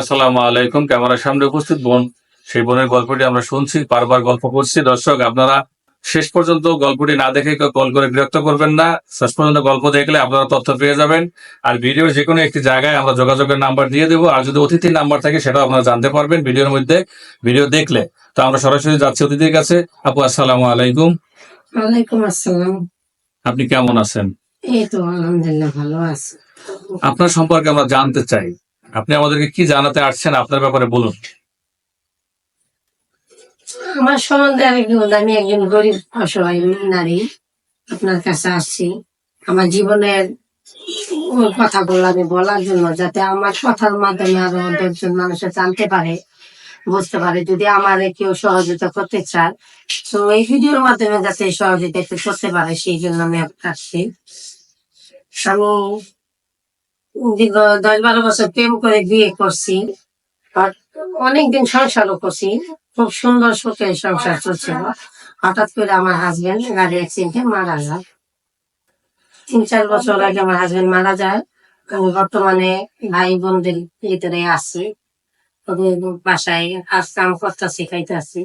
আসসালামু আলাইকুম। ক্যামেরার সামনে উপস্থিত বোন সেই বোনের গল্পটি আমরা শুনছি বারবার গল্প করছি। দর্শক আপনারা শেষ পর্যন্ত গল্পটি না দেখে কল করে বিরক্ত করবেন না। শেষ পর্যন্ত গল্প দেখলে আপনারা তথ্য পেয়ে যাবেন। আর ভিডিওর যে কোনো একটি জায়গায় আমরা যোগাযোগের নাম্বার দিয়ে দেবো। আর যদি অতিথির নাম্বার থাকে সেটাও আপনারা জানতে পারবেন ভিডিওর মধ্যে। ভিডিও দেখলে তো আমরা সরাসরি যাচ্ছি অতিথির কাছে। আপু আসসালামু আলাইকুম। ওয়ালাইকুম আসসালাম। আপনি কেমন আছেন? এই তো আলহামদুলিল্লাহ ভালো আছি। আপনার সম্পর্কে আমরা জানতে চাই। আপনি আমাদেরকে কি জানাতে আসছেন আপনার ব্যাপারে বলুন। আমার সম্বন্ধে আমি কি বলব, আমি একজন গরিব অসহায় নারী আপনার কাছে আসছি। আমার জীবনের কথাগুলো আমি বলার জন্য যাতে আমার কথার মাধ্যমে আরও দশজন মানুষের জানতে পারে বুঝতে পারে যদি আমার কেউ সহযোগিতা করতে চান তো এই ভিডিওর মাধ্যমে যাতে সহযোগিতা একটু করতে পারে সেই জন্য আমি আসছি। আমি দীর্ঘ দশ বারো বছর প্রেম করে বিয়ে করছি। আর অনেকদিন সংসারও করছি। খুব সুন্দর সুখে সংসার চলছিল হঠাৎ করে আমার হাজবেন্ড গাড়ি অ্যাক্সিডেন্টে মারা যায়। তিন, চার বছর আগে আমার হাজবেন্ড মারা যায়। বর্তমানে ভাই বোনদের ভিতরে আছি। ওদের বাসায় কাজ কাম করতেছি, খাইতেছি।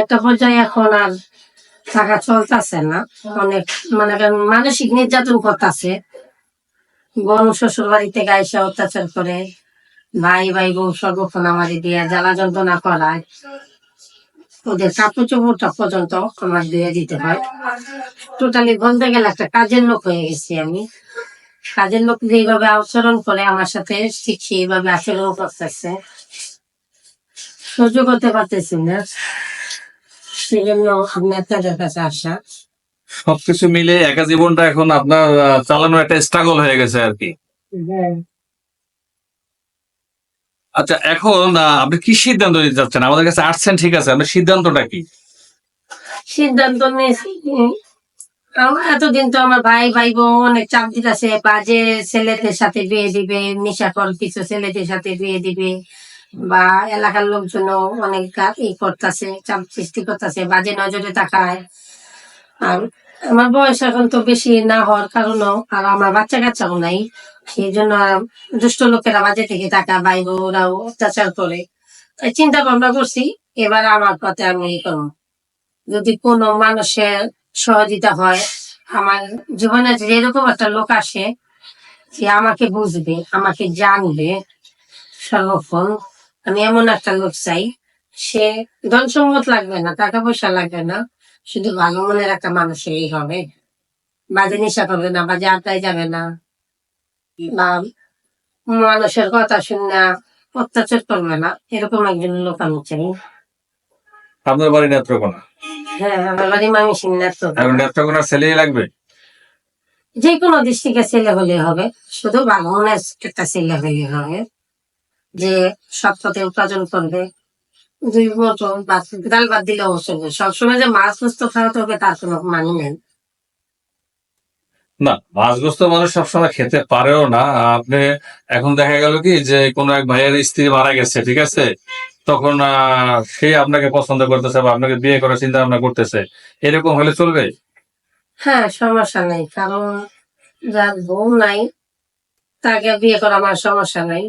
একটা পর্যায়ে এখন আর টাকা চলতেছে না। অনেক মানে মানসিক নির্যাতন করতেছে। বড় শ্বশুর বাড়ি থেকে অত্যাচার করে। ভাই ভাই, বউ সর্বক্ষণ আমাদের দিয়ে জ্বালা যন্ত্রণা করায়। ওদের কাপড় চোপড়টা পর্যন্ত আমার দিয়ে দিতে হয়। টোটালি বলতে গেলে একটা কাজের লোক হয়ে গেছি আমি। কাজের লোক যেভাবে আচরণ করে আমার সাথে, ঠিক সেইভাবে আচরণ করতেছে। সহ্য করতে পারতেছি না। সেই জন্য আপনি কাছে আসা। সবকিছু মিলে একা জীবনটা এখন আপনার আহ, চালানো একটা স্ট্রাগল হয়ে গেছে আর কি। আচ্ছা এখন আপনি কি সিদ্ধান্ত নিতে চাচ্ছেন? আমাদের কাছে আসছেন ঠিক আছে আপনার সিদ্ধান্তটা কি? সিদ্ধান্ত নিয়েছি। আমার এতদিন তো আমার ভাই ভাই বোন অনেক চাপ দিতেছে বাজে ছেলেদের সাথে বিয়ে দিবে নেশাকর কিছু ছেলেদের সাথে বিয়ে দিবে বা এলাকার লোকজন অনেক ই করতেছে চাপ সৃষ্টি করতেছে বাজে নজরে তাকায়। আর আমার বয়স এখন তো বেশি না হওয়ার কারণও আর আমার বাচ্চা কাচ্চাও নাই। সেই জন্য দুষ্ট লোকেরা বাজে থেকে টাকা ভাই বোনরাও অত্যাচার করে। চিন্তা ভাবনা করছি, এবার আমার পথে আমি করব। যদি কোনো মানুষের সহযোগিতা হয়, আমার জীবনে যেরকম একটা লোক আসে, যে আমাকে বুঝবে, আমাকে জানবে সর্বক্ষণ, আমি এমন একটা লোক চাই, সে ধন সম্পদ লাগবে না, টাকা পয়সা লাগবে না। শুধু ভালো মনের একটা মানুষেরই হবে। বাজে নেশা করবে না বাজে আড্ডায় যাবে না। বা মানুষের কথা শুনে অত্যাচার করবে না এরকম একজন লোক আমি চাই। আপনার বাড়ি নেত্রকোনা? হ্যাঁ আমার বাড়ি মামি সিংনাথ এখন নেত্রকোনার ছেলেই লাগবে? যে কোনো ডিস্ট্রিক্টের ছেলে হলে হবে শুধু বাংলার একটা ছেলে হলে হবে যে সৎ পথে উপার্জন করবে। দুই ভাত ডাল ভাত দিলেও চলবে সবসময় যে মাছ মাছ তো খাওয়াতে হবে তার কোনো মানে নেই। না মাছগ্রস্ত মানুষ সবসময় খেতে পারেও না। আপনি এখন দেখা গেল কি যে কোন এক ভাইয়ের স্ত্রী মারা গেছে ঠিক আছে? তখন সে আপনাকে পছন্দ করতেছে বা আপনাকে বিয়ে করার চিন্তা ভাবনা করতেছে। এরকম হলে চলবে? হ্যাঁ সমস্যা নেই। কারণ যার বউ নাই তাকে বিয়ে করা আমার সমস্যা নাই।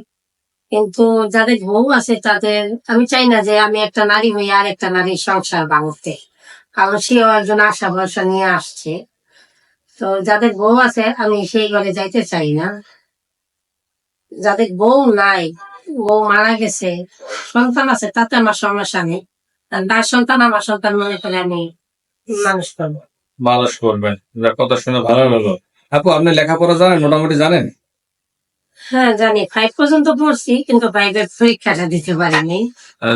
কিন্তু যাদের বউ আছে তাদের, আমি চাই না যে আমি একটা নারী হই আর একটা নারীর সংসার ভাঙতে কারণ সেও একজন আশা ভরসা নিয়ে আসছে। তো যাদের বউ আছে, আমি সেই ঘরে যাইতে চাই না। যাদের বউ নাই, বউ মারা গেছে, সন্তান আছে, তাতে আমার সমস্যা নেই। তার সন্তান, আমার সন্তান মনে করে আমি মানুষ করব। মানুষ করবেন। কথা শুনে ভালো লাগল। আপু, আপনি লেখাপড়া জানেন? মোটামুটি জানেন? হ্যাঁ জানি। ফাইভ পর্যন্ত পড়ছি কিন্তু পরীক্ষাটা দিতে পারিনি।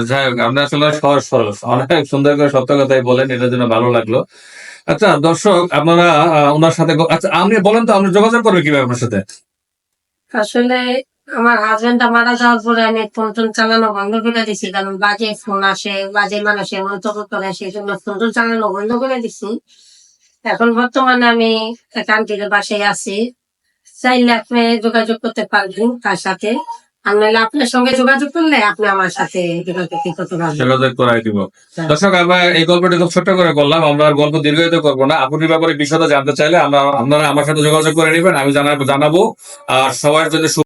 যাই হোক আপনি আসলে সহজ সরল। অনেক সুন্দর করে সত্য কথাই বলেন এটার জন্য ভালো লাগল। আচ্ছা দর্শক আপনারা ওনার সাথে আচ্ছা আপনি বলেন তো আপনি যোগাযোগ করবে কীভাবে আপনার সাথে? আসলে আমার হাজবেন্ডটা মারা যাওয়ার পরে আমি ফোন টোন চালানো বন্ধ করে দিছি কারণ বাজে ফোন আসে বাজে মানুষের মন্তব্য করে সেই জন্য ফোন টোন চালানো বন্ধ করে দিছি। এখন বর্তমানে আমি এক আন্টির বাসায় আছি। চাইলে আপনি যোগাযোগ করতে পারবেন তার সাথে। আর আপনার সঙ্গে যোগাযোগ করলে আপনি আমার সাথে যোগাযোগ করতে পারবেন। যোগাযোগ করাই দিব। দর্শক আমরা এই গল্পটি খুব ছোট করে করলাম। আমরা আর গল্প দীর্ঘায়িত করব না। আপুটির ব্যাপারে বিশদ জানতে চাইলে আমরা আপনারা আমার সাথে যোগাযোগ করে নেবেন আমি জানাব জানাব। আর সবার জন্য